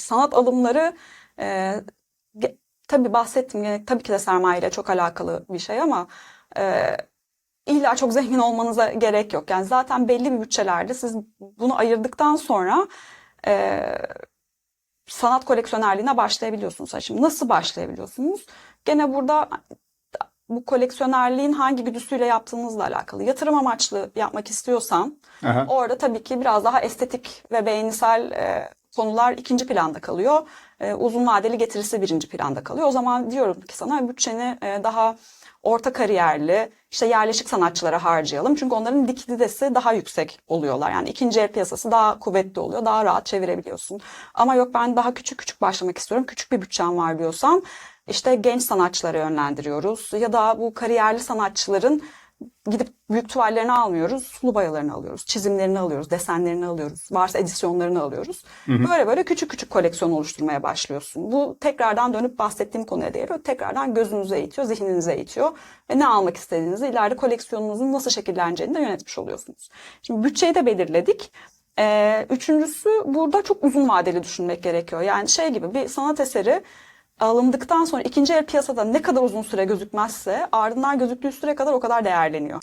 Sanat alımları e, tabii bahsettim gene tabii ki de sermayeyle çok alakalı bir şey ama e, illa çok zengin olmanıza gerek yok. Yani zaten belli bir bütçelerde siz bunu ayırdıktan sonra e, sanat koleksiyonerliğine başlayabiliyorsunuz. Şimdi nasıl başlayabiliyorsunuz? Gene burada bu koleksiyonerliğin hangi güdüsüyle yaptığınızla alakalı. Yatırım amaçlı yapmak istiyorsan Aha. orada tabii ki biraz daha estetik ve beğenisel e, konular ikinci planda kalıyor. E, uzun vadeli getirisi birinci planda kalıyor. O zaman diyorum ki sana bütçeni e, daha orta kariyerli, işte yerleşik sanatçılara harcayalım. Çünkü onların likiditesi daha yüksek oluyorlar. Yani ikinci el piyasası daha kuvvetli oluyor. Daha rahat çevirebiliyorsun. Ama yok ben daha küçük küçük başlamak istiyorum. Küçük bir bütçem var diyorsan işte genç sanatçılara yönlendiriyoruz. Ya da bu kariyerli sanatçıların gidip büyük tuvallerini almıyoruz. Sulu boyalarını alıyoruz. Çizimlerini alıyoruz. Desenlerini alıyoruz. Varsa edisyonlarını alıyoruz. Böyle böyle küçük küçük koleksiyon oluşturmaya başlıyorsun. Bu tekrardan dönüp bahsettiğim konuya değiyor. Tekrardan gözünüze eğitiyor, zihninize eğitiyor. Ve ne almak istediğinizi, ileride koleksiyonunuzun nasıl şekilleneceğini de yönetmiş oluyorsunuz. Şimdi bütçeyi de belirledik. Ee, üçüncüsü burada çok uzun vadeli düşünmek gerekiyor. Yani şey gibi bir sanat eseri alındıktan sonra ikinci el piyasada ne kadar uzun süre gözükmezse ardından gözüktüğü süre kadar o kadar değerleniyor.